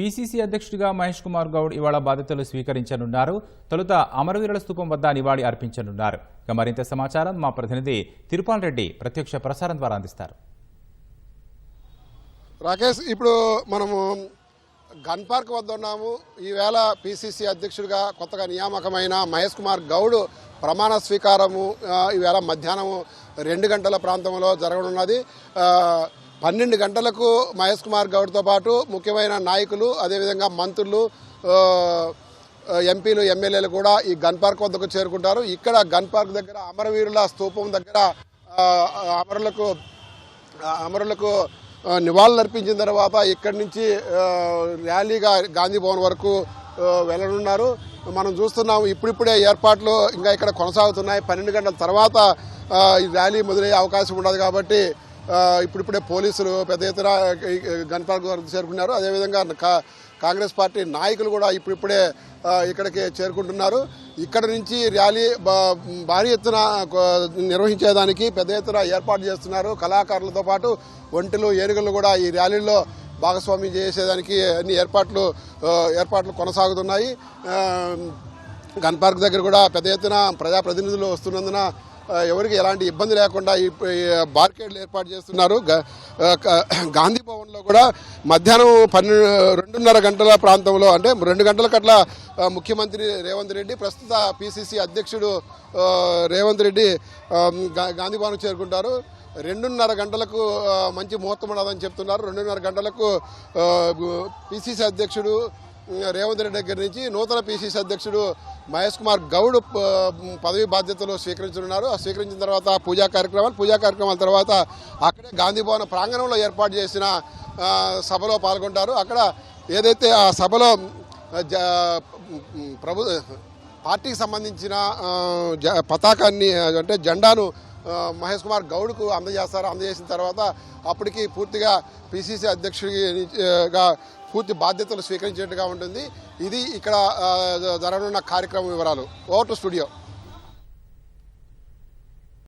PCC అధ్యక్షుడిగా మహేష్ కుమార్ గౌడ్ ఇవాళ బాధ్యతలు స్వీకరించనున్నారు. తొలుత అమరవీరుల స్థూపం వద్ద నివాళి అర్పించనున్నారు. ఇక మరింత సమాచారం మా ప్రతినిధి తిరుపాల్ రెడ్డి ప్రత్యక్ష ప్రసారం ద్వారా అందిస్తారు. రాకేష్ ఇప్పుడు మనము గన్ పార్క్ వద్ద ఉన్నాము. ఈవేళ పిసిసి అధ్యక్షుడిగా కొత్తగా నియామకమైన మహేష్ కుమార్ గౌడ్ ప్రమాణ స్వీకారము ఈవేళ మధ్యాహ్నం రెండు గంటల ప్రాంతంలో జరగనున్నది. పన్నెండు గంటలకు మహేష్ కుమార్ గౌడ్తో పాటు ముఖ్యమైన నాయకులు అదేవిధంగా మంత్రులు ఎంపీలు ఎమ్మెల్యేలు కూడా ఈ గన్ పార్క్ వద్దకు చేరుకుంటారు. ఇక్కడ గన్ పార్క్ దగ్గర అమరవీరుల స్తూపం దగ్గర అమరులకు అమరులకు ఆ, నివాళులు అర్పించిన తర్వాత ఇక్కడి నుంచి ర్యాలీగా గాంధీ భవన్ వరకు వెళ్ళనున్నారు. మనం చూస్తున్నాం ఇప్పుడిప్పుడే ఏర్పాట్లు ఇంకా ఇక్కడ కొనసాగుతున్నాయి. పన్నెండు గంటల తర్వాత ఈ ర్యాలీ మొదలయ్యే అవకాశం ఉండదు కాబట్టి ఇప్పుడిప్పుడే పోలీసులు పెద్ద ఎత్తున ఈ గన్ చేరుకున్నారు. అదేవిధంగా కా- కాంగ్రెస్ పార్టీ నాయకులు కూడా ఇప్పుడిప్పుడే ఇక్కడికి చేరుకుంటున్నారు. ఇక్కడ నుంచి ర్యాలీ బా- భారీ ఎత్తున నిర్వహించేదానికి పెద్ద ఎత్తున ఏర్పాటు చేస్తున్నారు కళాకారులతో పాటు ఒంటెలు ఏనుగులు కూడా ఈ ర్యాలీలో భాగస్వామ్యం చేసేదానికి అన్ని ఏర్పాట్లు ఏర్పాట్లు కొనసాగుతున్నాయి. గన్పార్క్ గన్ పార్క్ దగ్గర కూడా పెద్ద ఎత్తున ప్రజాప్రతినిధులు వస్తున్నందున ఎవరికి ఎలాంటి ఇబ్బంది లేకుండా ఈ బార్కేడ్లు ఏర్పాటు చేస్తున్నారు. గాంధీ భవన్లో కూడా మధ్యాహ్నం పన్నెండు రెండున్నర గంటల ప్రాంతంలో అంటే రెండు గంటల కట్ల ముఖ్యమంత్రి రేవంత్ రెడ్డి ప్రస్తుత పిసిసి అధ్యక్షుడు రేవంత్ రెడ్డి గా- గాంధీ భవన్ చేరుకుంటారు. రెండున్నర గంటలకు మంచి ముహూర్తం ఉండదని చెప్తున్నారు. రెండున్నర గంటలకు పిసిసి అధ్యక్షుడు రేవంత్ రెడ్డి దగ్గర నుంచి నూతన పిసిసి అధ్యక్షుడు మహేష్ కుమార్ గౌడ్ ప- పదవి బాధ్యతలు స్వీకరించనున్నారు. ఆ స్వీకరించిన తర్వాత పూజా కార్యక్రమాలు పూజా కార్యక్రమాల తర్వాత అక్కడే గాంధీ భవన్ ప్రాంగణంలో ఏర్పాటు చేసిన సభలో పాల్గొంటారు. అక్కడ ఏదైతే ఆ సభలో జ- ప్రభు పార్టీకి సంబంధించిన జ- పతాకాన్ని అంటే జెండాను మహేష్ కుమార్ గౌడ్కు అందజేస్తారు. అందజేసిన తర్వాత అప్పటికి పూర్తిగా పిసిసి అధ్యక్షుడిగా పూర్తి బాధ్యతలు స్వీకరించేట్టుగా ఉంటుంది. ఇది ఇక్కడ జరగనున్న కార్యక్రమం వివరాలు. Over to studio.